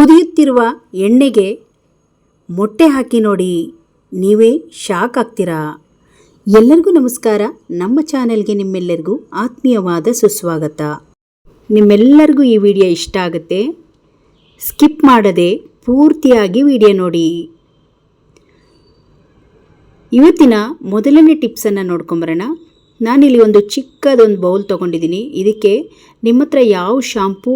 ಕುದಿಯುತ್ತಿರುವ ಎಣ್ಣೆಗೆ ಮೊಟ್ಟೆ ಹಾಕಿ ನೋಡಿ ನೀವೇ ಶಾಕ್ ಆಗ್ತೀರಾ? ಎಲ್ಲರಿಗೂ ನಮಸ್ಕಾರ. ನಮ್ಮ ಚಾನೆಲ್ಗೆ ನಿಮ್ಮೆಲ್ಲರಿಗೂ ಆತ್ಮೀಯವಾದ ಸುಸ್ವಾಗತ. ನಿಮ್ಮೆಲ್ಲರಿಗೂ ಈ ವಿಡಿಯೋ ಇಷ್ಟ ಆಗುತ್ತೆ, ಸ್ಕಿಪ್ ಮಾಡದೆ ಪೂರ್ತಿಯಾಗಿ ವಿಡಿಯೋ ನೋಡಿ. ಇವತ್ತಿನ ಮೊದಲನೇ ಟಿಪ್ಸನ್ನು ನೋಡ್ಕೊಂಬರೋಣ. ನಾನಿಲ್ಲಿ ಒಂದು ಚಿಕ್ಕದೊಂದು ಬೌಲ್ ತೊಗೊಂಡಿದ್ದೀನಿ. ಇದಕ್ಕೆ ನಿಮ್ಮ ಯಾವ ಶಾಂಪೂ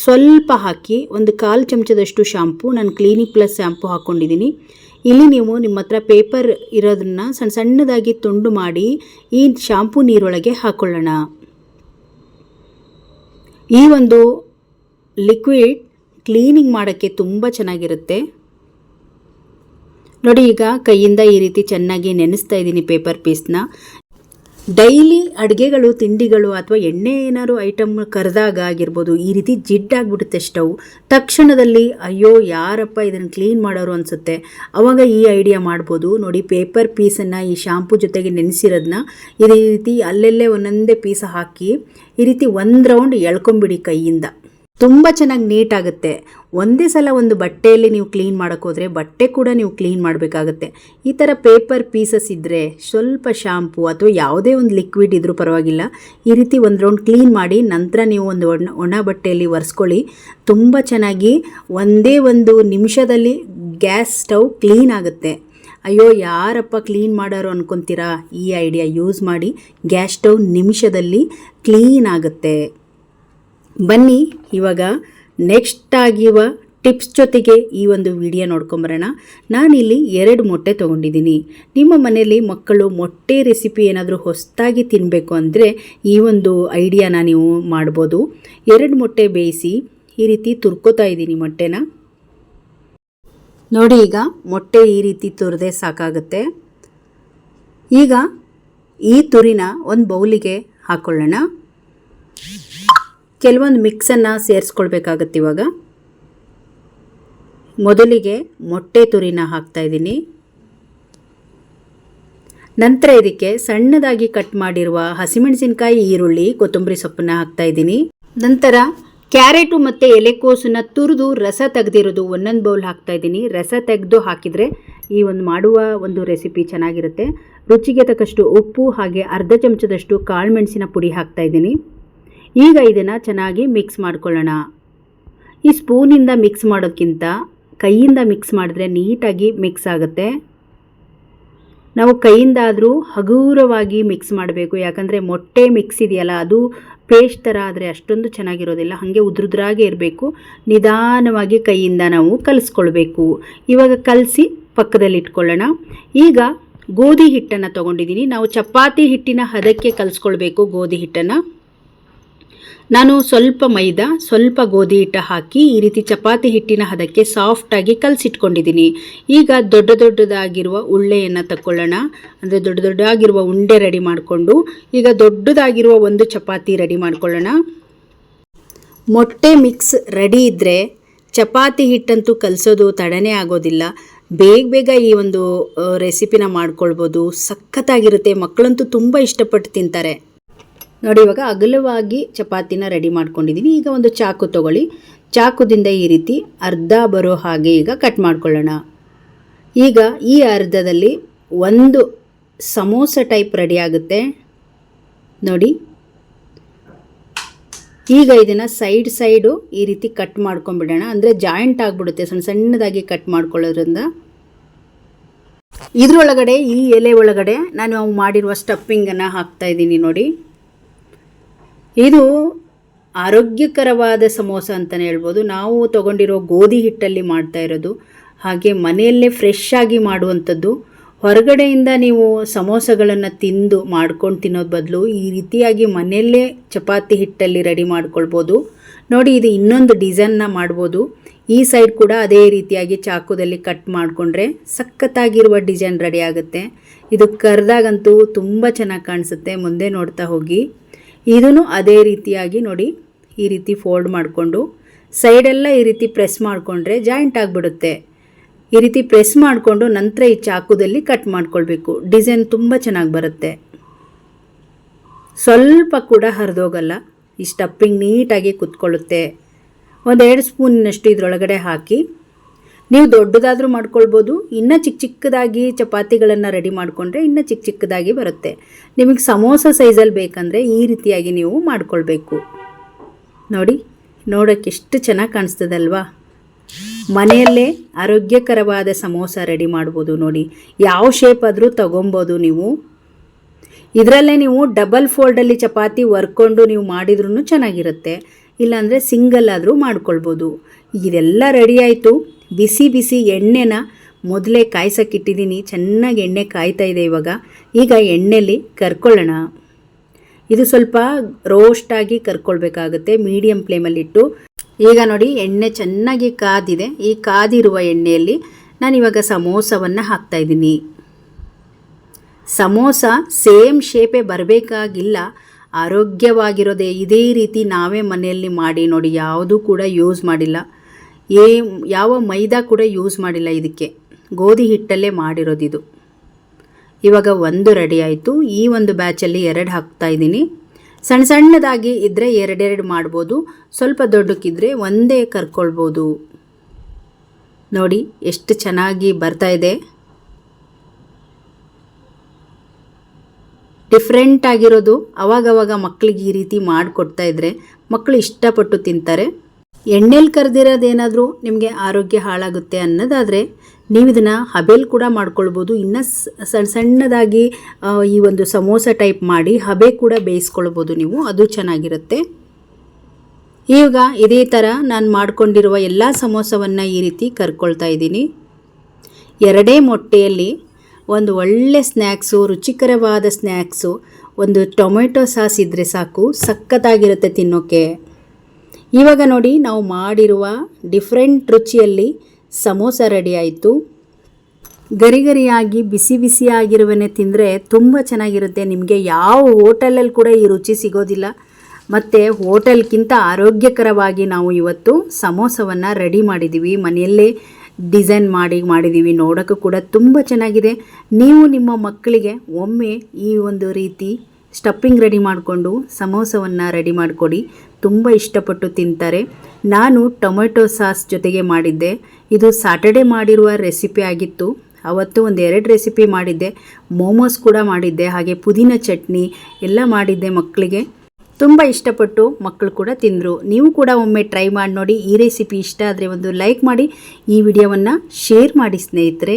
ಸ್ವಲ್ಪ ಹಾಕಿ ಒಂದು ಕಾಲು ಚಮಚದಷ್ಟು ಶಾಂಪು. ನಾನು ಕ್ಲೀನಿಕ್ ಪ್ಲಸ್ ಶಾಂಪು ಹಾಕ್ಕೊಂಡಿದ್ದೀನಿ ಇಲ್ಲಿ ನೀವು ನಿಮ್ಮ ಹತ್ರ ಪೇಪರ್ ಇರೋದನ್ನು ಸಣ್ಣ ಸಣ್ಣದಾಗಿ ತುಂಡು ಮಾಡಿ ಈ ಶಾಂಪು ನೀರೊಳಗೆ ಹಾಕ್ಕೊಳ್ಳೋಣ ಈ ಒಂದು ಲಿಕ್ವಿಡ್ ಕ್ಲೀನಿಂಗ್ ಮಾಡೋಕ್ಕೆ ತುಂಬ ಚೆನ್ನಾಗಿರುತ್ತೆ. ನೋಡಿ ಈಗ ಕೈಯಿಂದ ಈ ರೀತಿ ಚೆನ್ನಾಗಿ ನೆನೆಸ್ತಾ ಇದ್ದೀನಿ ಪೇಪರ್ ಪೀಸ್ನ. ಡೈಲಿ ಅಡುಗೆಗಳು, ತಿಂಡಿಗಳು ಅಥವಾ ಎಣ್ಣೆ ಏನಾದ್ರು ಐಟಮ್ ಕರೆದಾಗ ಆಗಿರ್ಬೋದು, ಈ ರೀತಿ ಜಿಡ್ಡಾಗ್ಬಿಡುತ್ತೆ ಸ್ಟವ್ ತಕ್ಷಣದಲ್ಲಿ, ಅಯ್ಯೋ, ಯಾರಪ್ಪ ಇದನ್ನು ಕ್ಲೀನ್ ಮಾಡೋರು ಅನಿಸುತ್ತೆ. ಅವಾಗ ಈ ಐಡಿಯಾ ಮಾಡ್ಬೋದು. ನೋಡಿ ಪೇಪರ್ ಪೀಸನ್ನು ಈ ಶಾಂಪು ಜೊತೆಗೆ ನೆನೆಸಿರೋದನ್ನ ಇದೇ ರೀತಿ ಅಲ್ಲೆಲ್ಲೇ ಒಂದೊಂದೇ ಪೀಸ್ ಹಾಕಿ, ಈ ರೀತಿ ಒಂದು ರೌಂಡ್ ಎಳ್ಕೊಂಬಿಡಿ ಕೈಯಿಂದ. ತುಂಬ ಚೆನ್ನಾಗಿ ನೀಟಾಗುತ್ತೆ. ಒಂದೇ ಸಲ ಒಂದು ಬಟ್ಟೆಯಲ್ಲಿ ನೀವು ಕ್ಲೀನ್ ಮಾಡೋಕ್ಕೋದ್ರೆ ಬಟ್ಟೆ ಕೂಡ ನೀವು ಕ್ಲೀನ್ ಮಾಡಬೇಕಾಗುತ್ತೆ. ಈ ಥರ ಪೇಪರ್ ಪೀಸಸ್ ಇದ್ದರೆ ಸ್ವಲ್ಪ ಶಾಂಪು ಅಥವಾ ಯಾವುದೇ ಒಂದು ಲಿಕ್ವಿಡ್ ಇದ್ದರೂ ಪರವಾಗಿಲ್ಲ. ಈ ರೀತಿ ಒಂದು ರೌಂಡ್ ಕ್ಲೀನ್ ಮಾಡಿ ನಂತರ ನೀವು ಒಂದು ಒಣ ಒಣ ಬಟ್ಟೆಯಲ್ಲಿ ಒರೆಸ್ಕೊಳ್ಳಿ. ತುಂಬ ಚೆನ್ನಾಗಿ ಒಂದೇ ಒಂದು ನಿಮಿಷದಲ್ಲಿ ಗ್ಯಾಸ್ ಸ್ಟವ್ ಕ್ಲೀನ್ ಆಗುತ್ತೆ. ಅಯ್ಯೋ, ಯಾರಪ್ಪ ಕ್ಲೀನ್ ಮಾಡೋರು ಅನ್ಕೊತೀರಾ? ಈ ಐಡಿಯಾ ಯೂಸ್ ಮಾಡಿ ಗ್ಯಾಸ್ ಸ್ಟವ್ ನಿಮಿಷದಲ್ಲಿ ಕ್ಲೀನ್ ಆಗುತ್ತೆ. ಬನ್ನಿ, ಇವಾಗ ನೆಕ್ಸ್ಟ್ ಆಗಿರುವ ಟಿಪ್ಸ್ ಜೊತೆಗೆ ಈ ಒಂದು ವಿಡಿಯೋ ನೋಡ್ಕೊಂಬರೋಣ. ನಾನಿಲ್ಲಿ ಎರಡು ಮೊಟ್ಟೆ ತೊಗೊಂಡಿದ್ದೀನಿ. ನಿಮ್ಮ ಮನೆಯಲ್ಲಿ ಮಕ್ಕಳು ಮೊಟ್ಟೆ ರೆಸಿಪಿ ಏನಾದರೂ ಹೊಸದಾಗಿ ತಿನ್ನಬೇಕು ಅಂದರೆ ಈ ಒಂದು ಐಡಿಯಾನ ನೀವು ಮಾಡ್ಬೋದು. ಎರಡು ಮೊಟ್ಟೆ ಬೇಯಿಸಿ ಈ ರೀತಿ ತುರ್ಕೋತಾ ಇದ್ದೀನಿ ಮೊಟ್ಟೆನ. ನೋಡಿ ಈಗ ಮೊಟ್ಟೆ ಈ ರೀತಿ ತುರಿದೆ ಸಾಕಾಗುತ್ತೆ. ಈಗ ಈ ತುರಿನ ಒಂದು ಬೌಲಿಗೆ ಹಾಕ್ಕೊಳ್ಳೋಣ ಕೆಲವೊಂದು ಮಿಕ್ಸನ್ನು ಸೇರಿಸ್ಕೊಳ್ಬೇಕಾಗತ್ತೆ ಇವಾಗ. ಮೊದಲಿಗೆ ಮೊಟ್ಟೆ ತುರಿನ ಹಾಕ್ತಾ ಇದ್ದೀನಿ. ನಂತರ ಇದಕ್ಕೆ ಸಣ್ಣದಾಗಿ ಕಟ್ ಮಾಡಿರುವ ಹಸಿಮೆಣಸಿನಕಾಯಿ, ಈರುಳ್ಳಿ, ಕೊತ್ತಂಬರಿ ಸೊಪ್ಪನ್ನ ಹಾಕ್ತಾ ಇದ್ದೀನಿ. ನಂತರ ಕ್ಯಾರೆಟು ಮತ್ತು ಎಲೆಕೋಸನ್ನು ತುರಿದು ರಸ ತೆಗೆದಿರೋದು ಒಂದೊಂದು ಬೌಲ್ ಹಾಕ್ತಾ ಇದ್ದೀನಿ. ರಸ ತೆಗೆದು ಹಾಕಿದರೆ ಈ ಒಂದು ಮಾಡುವ ಒಂದು ರೆಸಿಪಿ ಚೆನ್ನಾಗಿರುತ್ತೆ. ರುಚಿಗೆ ತಕ್ಕಷ್ಟು ಉಪ್ಪು ಹಾಗೆ ಅರ್ಧ ಚಮಚದಷ್ಟು ಕಾಳುಮೆಣಸಿನ ಪುಡಿ ಹಾಕ್ತಾ ಇದ್ದೀನಿ. ಈಗ ಇದನ್ನು ಚೆನ್ನಾಗಿ ಮಿಕ್ಸ್ ಮಾಡ್ಕೊಳ್ಳೋಣ. ಈ ಸ್ಪೂನಿಂದ ಮಿಕ್ಸ್ ಮಾಡೋಕ್ಕಿಂತ ಕೈಯಿಂದ ಮಿಕ್ಸ್ ಮಾಡಿದ್ರೆ ನೀಟಾಗಿ ಮಿಕ್ಸ್ ಆಗುತ್ತೆ. ನಾವು ಕೈಯಿಂದಾದರೂ ಹಗುರವಾಗಿ ಮಿಕ್ಸ್ ಮಾಡಬೇಕು. ಯಾಕಂದರೆ ಮೊಟ್ಟೆ ಮಿಕ್ಸ್ ಇದೆಯಲ್ಲ, ಅದು ಪೇಸ್ಟ್ ಥರ ಆದರೆ ಅಷ್ಟೊಂದು ಚೆನ್ನಾಗಿರೋದಿಲ್ಲ. ಹಾಗೆ ಉದ್ರುದ್ರಾಗೆ ಇರಬೇಕು. ನಿಧಾನವಾಗಿ ಕೈಯಿಂದ ನಾವು ಕಲಿಸ್ಕೊಳ್ಬೇಕು. ಇವಾಗ ಕಲಸಿ ಪಕ್ಕದಲ್ಲಿ ಇಟ್ಕೊಳ್ಳೋಣ. ಈಗ ಗೋಧಿ ಹಿಟ್ಟನ್ನು ತೊಗೊಂಡಿದ್ದೀನಿ ನಾವು ಚಪಾತಿ ಹಿಟ್ಟಿನ ಹದಕ್ಕೆ ಕಲಿಸ್ಕೊಳ್ಬೇಕು ಗೋಧಿ ಹಿಟ್ಟನ್ನು. ನಾನು ಸ್ವಲ್ಪ ಮೈದಾ, ಸ್ವಲ್ಪ ಗೋಧಿ ಹಿಟ್ಟು ಹಾಕಿ ಈ ರೀತಿ ಚಪಾತಿ ಹಿಟ್ಟಿನ ಹದಕ್ಕೆ ಸಾಫ್ಟಾಗಿ ಕಲಸಿಟ್ಕೊಂಡಿದ್ದೀನಿ ಈಗ ದೊಡ್ಡ ದೊಡ್ಡದಾಗಿರುವ ಉಳ್ಳೆಯನ್ನು ತಗೊಳ್ಳೋಣ ಅಂದರೆ ದೊಡ್ಡ ದೊಡ್ಡದಾಗಿರುವ ಉಂಡೆ ರೆಡಿ ಮಾಡಿಕೊಂಡು, ಈಗ ದೊಡ್ಡದಾಗಿರುವ ಒಂದು ಚಪಾತಿ ರೆಡಿ ಮಾಡ್ಕೊಳ್ಳೋಣ. ಮೊಟ್ಟೆ ಮಿಕ್ಸ್ ರೆಡಿ ಇದ್ದರೆ ಚಪಾತಿ ಹಿಟ್ಟಂತೂ ಕಲಸೋದು ತಡನೇ ಆಗೋದಿಲ್ಲ. ಬೇಗ ಬೇಗ ಈ ಒಂದು ರೆಸಿಪಿನ ಮಾಡ್ಕೊಳ್ಬೋದು. ಸಖತ್ತಾಗಿರುತ್ತೆ. ಮಕ್ಕಳಂತೂ ತುಂಬ ಇಷ್ಟಪಟ್ಟು ತಿಂತಾರೆ. ನೋಡಿ, ಇವಾಗ ಅಗಲವಾಗಿ ಚಪಾತಿನ ರೆಡಿ ಮಾಡ್ಕೊಂಡಿದ್ದೀನಿ ಈಗ ಒಂದು ಚಾಕು ತಗೊಳ್ಳಿ. ಚಾಕುದಿಂದ ಈ ರೀತಿ ಅರ್ಧ ಬರೋ ಹಾಗೆ ಈಗ ಕಟ್ ಮಾಡ್ಕೊಳ್ಳೋಣ. ಈಗ ಈ ಅರ್ಧದಲ್ಲಿ ಒಂದು ಸಮೋಸ ಟೈಪ್ ರೆಡಿ ಆಗುತ್ತೆ. ನೋಡಿ. ಈಗ ಇದನ್ನು ಸೈಡ್ ಸೈಡು ಈ ರೀತಿ ಕಟ್ ಮಾಡ್ಕೊಂಬಿಡೋಣ ಅಂದರೆ ಜಾಯಿಂಟ್ ಆಗಿಬಿಡುತ್ತೆ, ಸಣ್ಣ ಸಣ್ಣದಾಗಿ ಕಟ್ ಮಾಡ್ಕೊಳ್ಳೋದ್ರಿಂದ. ಇದರೊಳಗಡೆ, ಈ ಎಲೆ ಒಳಗಡೆ ನಾನು ಮಾಡಿರುವ ಸ್ಟಫಿಂಗನ್ನು ಹಾಕ್ತಾ ಇದ್ದೀನಿ ನೋಡಿ. ಇದು ಆರೋಗ್ಯಕರವಾದ ಸಮೋಸ ಅಂತಲೇ ಹೇಳ್ಬೋದು. ನಾವು ತಗೊಂಡಿರೋ ಗೋಧಿ ಹಿಟ್ಟಲ್ಲಿ ಮಾಡ್ತಾ ಇರೋದು, ಹಾಗೆ ಮನೆಯಲ್ಲೇ ಫ್ರೆಶ್ ಆಗಿ ಮಾಡುವಂಥದ್ದು. ಹೊರಗಡೆಯಿಂದ ನೀವು ಸಮೋಸಗಳನ್ನು ತಿಂದು ಮಾಡ್ಕೊಂಡು ತಿನ್ನೋದು ಬದಲು ಈ ರೀತಿಯಾಗಿ ಮನೆಯಲ್ಲೇ ಚಪಾತಿ ಹಿಟ್ಟಲ್ಲಿ ರೆಡಿ ಮಾಡ್ಕೊಳ್ಬೋದು. ನೋಡಿ, ಇದು ಇನ್ನೊಂದು ಡಿಸೈನ್ನ ಮಾಡ್ಬೋದು. ಈ ಸೈಡ್ ಕೂಡ ಅದೇ ರೀತಿಯಾಗಿ ಚಾಕುದಲ್ಲಿ ಕಟ್ ಮಾಡಿಕೊಂಡ್ರೆ ಸಖತ್ತಾಗಿರುವ ಡಿಸೈನ್ ರೆಡಿ ಆಗುತ್ತೆ. ಇದು ಕರೆದಾಗಂತೂ ತುಂಬ ಚೆನ್ನಾಗಿ ಕಾಣಿಸುತ್ತೆ. ಮುಂದೆ ನೋಡ್ತಾ ಹೋಗಿ. ಇದನ್ನು ಅದೇ ರೀತಿಯಾಗಿ ನೋಡಿ ಈ ರೀತಿ ಫೋಲ್ಡ್ ಮಾಡಿಕೊಂಡು ಸೈಡೆಲ್ಲ ಈ ರೀತಿ ಪ್ರೆಸ್ ಮಾಡಿಕೊಂಡ್ರೆ ಜಾಯಿಂಟ್ ಆಗಿಬಿಡುತ್ತೆ. ಈ ರೀತಿ ಪ್ರೆಸ್ ಮಾಡಿಕೊಂಡು ನಂತರ ಈ ಚಾಕುದಲ್ಲಿ ಕಟ್ ಮಾಡ್ಕೊಳ್ಬೇಕು. ಡಿಸೈನ್ ತುಂಬ ಚೆನ್ನಾಗಿ ಬರುತ್ತೆ. ಸ್ವಲ್ಪ ಕೂಡ ಹರಿದೋಗಲ್ಲ. ಈ ಸ್ಟಪ್ಪಿಂಗ್ ನೀಟಾಗಿ ಕುತ್ಕೊಳ್ಳುತ್ತೆ. ಒಂದೆರಡು ಸ್ಪೂನಿನಷ್ಟು ಇದರೊಳಗಡೆ ಹಾಕಿ ನೀವು ದೊಡ್ಡದಾದರೂ ಮಾಡ್ಕೊಳ್ಬೋದು, ಇನ್ನೂ ಚಿಕ್ಕ ಚಿಕ್ಕದಾಗಿ ಚಪಾತಿಗಳನ್ನು ರೆಡಿ ಮಾಡಿಕೊಂಡ್ರೆ ಇನ್ನೂ ಚಿಕ್ಕ ಚಿಕ್ಕದಾಗಿ ಬರುತ್ತೆ. ನಿಮಗೆ ಸಮೋಸ ಸೈಜಲ್ಲಿ ಬೇಕಂದರೆ ಈ ರೀತಿಯಾಗಿ ನೀವು ಮಾಡ್ಕೊಳ್ಬೇಕು. ನೋಡಿ ನೋಡೋಕ್ಕೆ ಎಷ್ಟು ಚೆನ್ನಾಗಿ ಕಾಣಿಸ್ತದಲ್ವಾ? ಮನೆಯಲ್ಲೇ ಆರೋಗ್ಯಕರವಾದ ಸಮೋಸ ರೆಡಿ ಮಾಡ್ಬೋದು ನೋಡಿ. ಯಾವ ಶೇಪ್ ಆದರೂ ತಗೊಬೋದು ನೀವು. ಇದರಲ್ಲೇ ನೀವು ಡಬಲ್ ಫೋಲ್ಡಲ್ಲಿ ಚಪಾತಿ ವರ್ಕೊಂಡು ನೀವು ಮಾಡಿದ್ರೂ ಚೆನ್ನಾಗಿರುತ್ತೆ. ಇಲ್ಲಾಂದರೆ ಸಿಂಗಲ್ ಆದರೂ ಮಾಡ್ಕೊಳ್ಬೋದು. ಇದೆಲ್ಲ ರೆಡಿ ಆಯಿತು. ಬಿಸಿ ಬಿಸಿ ಎಣ್ಣೆನ ಮೊದಲೇ ಕಾಯಿಸೋಕ್ಕಿಟ್ಟಿದ್ದೀನಿ ಚೆನ್ನಾಗಿ ಎಣ್ಣೆ ಕಾಯ್ತಾ ಇದೆ ಇವಾಗ. ಈಗ ಎಣ್ಣೆಲಿ ಕರ್ಕೊಳ್ಳೋಣ. ಇದು ಸ್ವಲ್ಪ ರೋಸ್ಟಾಗಿ ಕರ್ಕೊಳ್ಬೇಕಾಗುತ್ತೆ. ಮೀಡಿಯಮ್ ಫ್ಲೇಮಲ್ಲಿಟ್ಟು ಈಗ ನೋಡಿ, ಎಣ್ಣೆ ಚೆನ್ನಾಗಿ ಕಾದಿದೆ. ಈ ಕಾದಿರುವ ಎಣ್ಣೆಯಲ್ಲಿ ನಾನು ಇವಾಗ ಸಮೋಸವನ್ನು ಹಾಕ್ತಾಯಿದ್ದೀನಿ ಸಮೋಸ ಸೇಮ್ ಶೇಪೇ ಬರಬೇಕಾಗಿಲ್ಲ. ಆರೋಗ್ಯವಾಗಿರೋದೇ ಇದೇ ರೀತಿ ನಾವೇ ಮನೆಯಲ್ಲಿ ಮಾಡಿ ನೋಡಿ, ಯಾವುದೂ ಕೂಡ ಯೂಸ್ ಮಾಡಿಲ್ಲ. ಏ, ಯಾವ ಮೈದಾ ಕೂಡ ಯೂಸ್ ಮಾಡಿಲ್ಲ ಇದಕ್ಕೆ. ಗೋಧಿ ಹಿಟ್ಟಲ್ಲೇ ಮಾಡಿರೋದಿದು. ಇವಾಗ ಒಂದು ರೆಡಿ ಆಯಿತು. ಈ ಒಂದು ಬ್ಯಾಚಲ್ಲಿ ಎರಡು ಹಾಕ್ತಾ ಇದ್ದೀನಿ. ಸಣ್ಣ ಸಣ್ಣದಾಗಿ ಇದ್ದರೆ ಎರಡೆರಡು ಮಾಡ್ಬೋದು. ಸ್ವಲ್ಪ ದೊಡ್ಡಕ್ಕಿದ್ರೆ ಒಂದೇ ಕರ್ಕೊಳ್ಬೋದು. ನೋಡಿ, ಎಷ್ಟು ಚೆನ್ನಾಗಿ ಬರ್ತಾ ಇದೆ. ಡಿಫ್ರೆಂಟ್ ಆಗಿರೋದು. ಅವಾಗವಾಗ ಮಕ್ಕಳಿಗೆ ಈ ರೀತಿ ಮಾಡಿಕೊಡ್ತಾ ಇದ್ದರೆ ಮಕ್ಕಳು ಇಷ್ಟಪಟ್ಟು ತಿಂತಾರೆ. ಎಣ್ಣೆಲಿ ಕರೆದಿರೋದೇನಾದರೂ ನಿಮಗೆ ಆರೋಗ್ಯ ಹಾಳಾಗುತ್ತೆ ಅನ್ನೋದಾದರೆ ನೀವು ಇದನ್ನು ಹಬೆಲ್ ಕೂಡ ಮಾಡ್ಕೊಳ್ಬೋದು. ಇನ್ನು ಸಣ್ಣ ಸಣ್ಣದಾಗಿ ಈ ಒಂದು ಸಮೋಸ ಟೈಪ್ ಮಾಡಿ ಹಬೆ ಕೂಡ ಬೇಯಿಸ್ಕೊಳ್ಬೋದು ನೀವು. ಅದು ಚೆನ್ನಾಗಿರುತ್ತೆ. ಈಗ ಇದೇ ಥರ ನಾನು ಮಾಡಿಕೊಂಡಿರುವ ಎಲ್ಲ ಸಮೋಸವನ್ನು ಈ ರೀತಿ ಕರ್ಕೊಳ್ತಾ ಇದ್ದೀನಿ. ಎರಡೇ ಮೊಟ್ಟೆಯಲ್ಲಿ ಒಂದು ಒಳ್ಳೆ ಸ್ನ್ಯಾಕ್ಸು, ರುಚಿಕರವಾದ ಸ್ನ್ಯಾಕ್ಸು, ಒಂದು ಟೊಮೆಟೊ ಸಾಸ್ ಇದ್ದರೆ ಸಾಕು ಸಖತ್ತಾಗಿರುತ್ತೆ ತಿನ್ನೋಕ್ಕೆ ಇವಾಗ ನೋಡಿ ನಾವು ಮಾಡಿರುವ ಡಿಫ್ರೆಂಟ್ ರುಚಿಯಲ್ಲಿ ಸಮೋಸ ರೆಡಿ ಆಯಿತು. ಗರಿ ಗರಿಯಾಗಿ, ಬಿಸಿ ಬಿಸಿಯಾಗಿರುವನೆ ತಿಂದರೆ ತುಂಬ ಚೆನ್ನಾಗಿರುತ್ತೆ. ನಿಮಗೆ ಯಾವ ಹೋಟೆಲಲ್ಲಿ ಕೂಡ ಈ ರುಚಿ ಸಿಗೋದಿಲ್ಲ. ಮತ್ತು ಹೋಟೆಲ್ಗಿಂತ ಆರೋಗ್ಯಕರವಾಗಿ ನಾವು ಇವತ್ತು ಸಮೋಸವನ್ನು ರೆಡಿ ಮಾಡಿದ್ದೀವಿ ಮನೆಯಲ್ಲೇ ಡಿಸೈನ್ ಮಾಡಿ ಮಾಡಿದ್ದೀವಿ ನೋಡೋಕ್ಕೂ ಕೂಡ ತುಂಬ ಚೆನ್ನಾಗಿದೆ. ನೀವು ನಿಮ್ಮ ಮಕ್ಕಳಿಗೆ ಒಮ್ಮೆ ಈ ಒಂದು ರೀತಿ ಸ್ಟಫಿಂಗ್ ರೆಡಿ ಮಾಡಿಕೊಂಡು ಸಮೋಸವನ್ನು ರೆಡಿ ಮಾಡಿಕೊಡಿ. ತುಂಬ ಇಷ್ಟಪಟ್ಟು ತಿಂತಾರೆ. ನಾನು ಟೊಮೆಟೊ ಸಾಸ್ ಜೊತೆಗೆ ಮಾಡಿದ್ದೆ. ಇದು ಸಾಟರ್ಡೆ ಮಾಡಿರುವ ರೆಸಿಪಿ ಆಗಿತ್ತು. ಅವತ್ತು ಒಂದು ಎರಡು ರೆಸಿಪಿ ಮಾಡಿದ್ದೆ. ಮೋಮೋಸ್ ಕೂಡ ಮಾಡಿದ್ದೆ. ಹಾಗೆ ಪುದೀನ ಚಟ್ನಿ ಎಲ್ಲ ಮಾಡಿದ್ದೆ ಮಕ್ಕಳಿಗೆ. ತುಂಬ ಇಷ್ಟಪಟ್ಟು ಮಕ್ಕಳು ಕೂಡ ತಿಂದರು. ನೀವು ಕೂಡ ಒಮ್ಮೆ ಟ್ರೈ ಮಾಡಿ ನೋಡಿ. ಈ ರೆಸಿಪಿ ಇಷ್ಟ ಆದರೆ ಒಂದು ಲೈಕ್ ಮಾಡಿ. ಈ ವಿಡಿಯೋವನ್ನು ಶೇರ್ ಮಾಡಿ ಸ್ನೇಹಿತರೆ.